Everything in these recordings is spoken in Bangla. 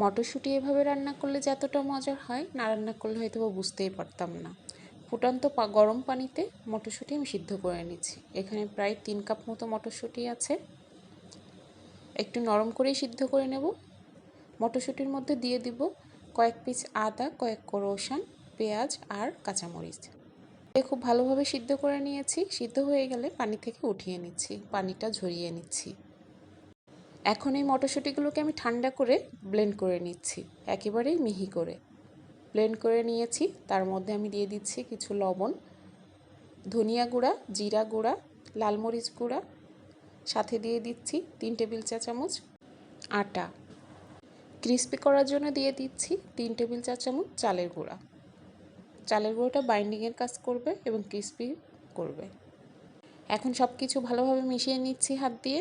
মটরশুঁটি এভাবে রান্না করলে যতটা মজার হয়, না রান্না করলে হয়তো বুঝতেই পারতাম না। ফুটান্ত গরম পানিতে মটরশুঁটি আমি সিদ্ধ করে নিচ্ছি। এখানে প্রায় তিন কাপ মতো মটরশুঁটি আছে। একটু নরম করেই সিদ্ধ করে নেব। মটরশুঁটির মধ্যে দিয়ে দিব কয়েক পিস আদা, কয়েক রসুন, পেঁয়াজ আর কাঁচামরিচ। এ খুব ভালোভাবে সিদ্ধ করে নিয়েছি। সিদ্ধ হয়ে গেলে পানি থেকে উঠিয়ে নিচ্ছি। পানিটা ঝরিয়ে নিচ্ছি। এখন এই মটরশুঁটিগুলোকে আমি ঠান্ডা করে ব্লেন্ড করে নিচ্ছি, একেবারেই মিহি করে। ব্লেন্ড করে নিয়েছি, তার মধ্যে আমি দিয়ে দিচ্ছি কিছু লবণ, ধনিয়া গুঁড়া, জিরা গুঁড়া, লাল মরিচ গুঁড়া, সাথে দিয়ে দিচ্ছি তিন টেবিল চা চামচ আটা। ক্রিস্পি করার জন্য দিয়ে দিচ্ছি তিন টেবিল চা চামচ চালের গুঁড়া। চালের গুঁড়োটা বাইন্ডিংয়ের কাজ করবে এবং ক্রিস্পি করবে। এখন সব কিছু ভালোভাবে মিশিয়ে নিচ্ছি হাত দিয়ে।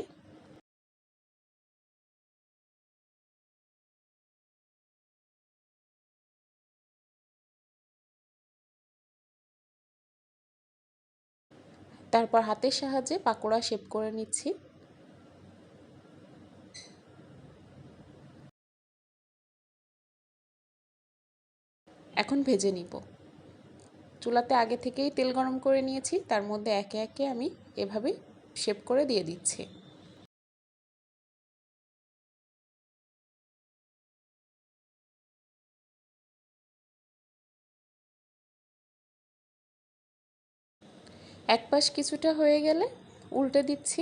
তারপর হাতের সাহায্যে পাকোড়া শেপ করে নিচ্ছি। এখন ভেজে নিব। চুলাতে আগে থেকেই তেল গরম করে নিয়েছি, তার মধ্যে একে একে আমি এভাবে শেপ করে দিয়ে দিচ্ছি। এক পাশ কিছুটা হয়ে গেলে উল্টে দিচ্ছি।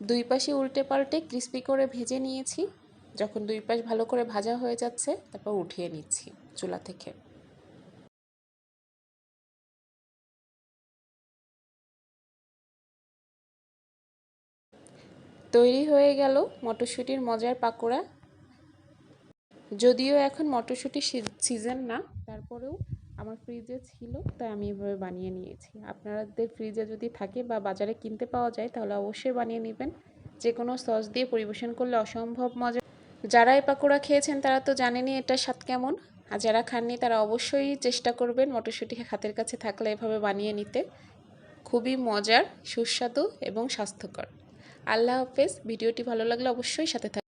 দুই পাশে উল্টে পাল্টে ক্রিস্পি করে ভেজে নিয়েছি। যখন দুই পাশ ভালো করে ভাজা হয়ে যাচ্ছে, তারপর উঠিয়ে নিচ্ছি চুলা থেকে। তৈরি হয়ে গেল মটরশুঁটির মজার পাকোড়া। যদিও এখন মটরশুঁটির সিজন না, তারপরেও আমার ফ্রিজে ছিল, তাই আমি এভাবে বানিয়ে নিয়েছি। আপনাদের ফ্রিজে যদি থাকে বা বাজারে কিনতে পাওয়া যায়, তাহলে অবশ্যই বানিয়ে নেবেন। যে কোনো সস দিয়ে পরিবেশন করলে অসম্ভব মজা। যারা এই পাকোড়া খেয়েছেন, তারা তো জানেনই এটার স্বাদ কেমন। আর যারা খাননি, তারা অবশ্যই চেষ্টা করবেন মটরশুঁটি হাতের কাছে থাকলে এভাবে বানিয়ে নিতে। খুবই মজার, সুস্বাদু এবং স্বাস্থ্যকর। আল্লাহ হাফেজ। ভিডিওটি ভালো লাগলে অবশ্যই সাথে থাকবে